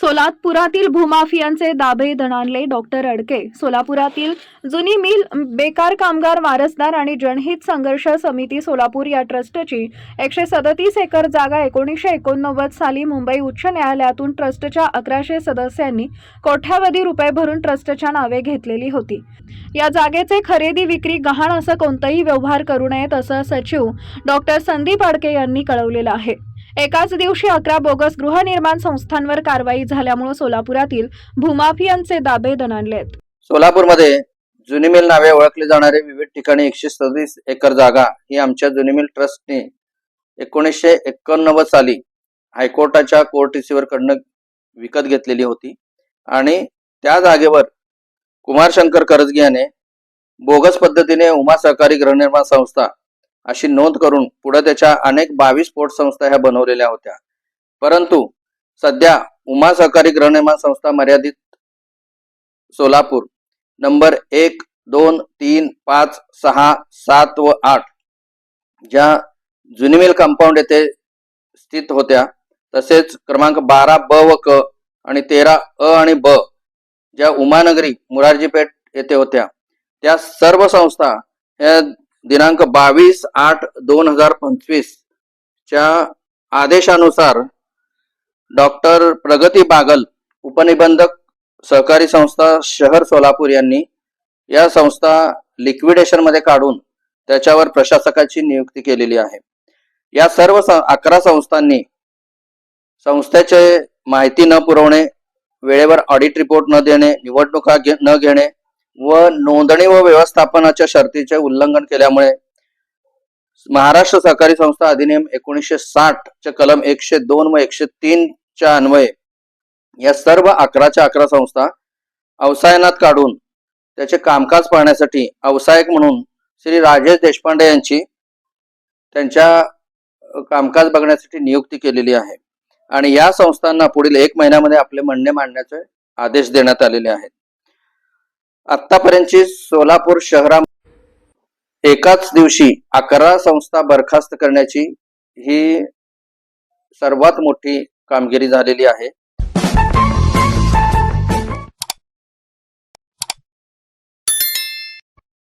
सोलापुरातील भूमाफियांचे दाभे दणाणले डॉक्टर अडके. सोलापुरातील जुनी मिल बेकार कामगार वारसदार आणि जनहित संघर्ष समिती सोलापूर या ट्रस्टची एकशे सदतीस एकर जागा एकोणीसशे एकोणनव्वद साली मुंबई उच्च न्यायालयातून ट्रस्टच्या अकराशे सदस्यांनी कोट्यावधी रुपये भरून ट्रस्टच्या नावे घेतलेली होती. या जागेचे खरेदी विक्री गहाण असं कोणताही व्यवहार करू नयेत असं सचिव डॉक्टर संदीप अडके यांनी कळवलेलं आहे. एकाच दिवशी अकरा बोगस गृहनिर्माण संस्थांवर कारवाई झाल्यामुळे सोलापुरातील भूमाफियांचे दाबे दणाणले आहेत सोलापूरमध्ये जुनी मिल नावे ओळखले जाणारे विविध ठिकाणी एकशे सदतीस एकर जागा ही आमच्या जुनी मिल ट्रस्टने एकोणीसशे एकोणनव्वद साली हायकोर्टाच्या कोर्ट रिसिव्हर कडनं विकत घेतलेली होती आणि त्या जागेवर कुमार शंकर करजगी याने बोगस पद्धतीने उमा सहकारी गृहनिर्माण संस्था अशी नोंद करून पुढे त्याच्या अनेक बावीस पोट संस्था ह्या बनवलेल्या होत्या. परंतु सध्या उमा सहकारी गृहनिर्माण संस्था मर्यादित सोलापूर नंबर एक दोन तीन पाच सहा सात व आठ ज्या जुनिमिल कंपाऊंड येथे स्थित होत्या तसेच क्रमांक बारा ब व क आणि तेरा अ आणि ब ज्या उमानगरी मुरारजीपेठ येथे होत्या त्या सर्व संस्था या दिनांक बावीस आठ दोन हजार पंचवीस च्या आदेशानुसार डॉक्टर प्रगती बागल उपनिबंधक सहकारी संस्था शहर सोलापूर यांनी या संस्था लिक्विडेशनमध्ये काढून त्याच्यावर प्रशासकाची नियुक्ती केलेली आहे. या सर्व अकरा संस्थांनी संस्थेचे माहिती न पुरवणे वेळेवर ऑडिट रिपोर्ट न देणे निवडणुका घे- न घेणे व नोंदणी व व्यवस्थापनाच्या शर्तीचे उल्लंघन केल्यामुळे महाराष्ट्र सहकारी संस्था अधिनियम एकोणीसशे साठ चे कलम एकशे दोन व एकशे तीन च्या अन्वये या सर्व अकराच्या अकरा संस्था अवसायनात काढून त्याचे कामकाज पाहण्यासाठी अवसायक म्हणून श्री राजेश देशपांडे यांची त्यांच्या कामकाज बघण्यासाठी नियुक्ती केलेली आहे. आणि या संस्थांना पुढील एक महिन्यामध्ये आपले म्हणणे मांडण्याचे आदेश देण्यात आलेले आहेत. आतापर्यंतची सोलापूर शहरा एकाच दिवशी अकरा संस्था बरखास्त करण्याची ही सर्वात मोठी कामगिरी झालेली आहे.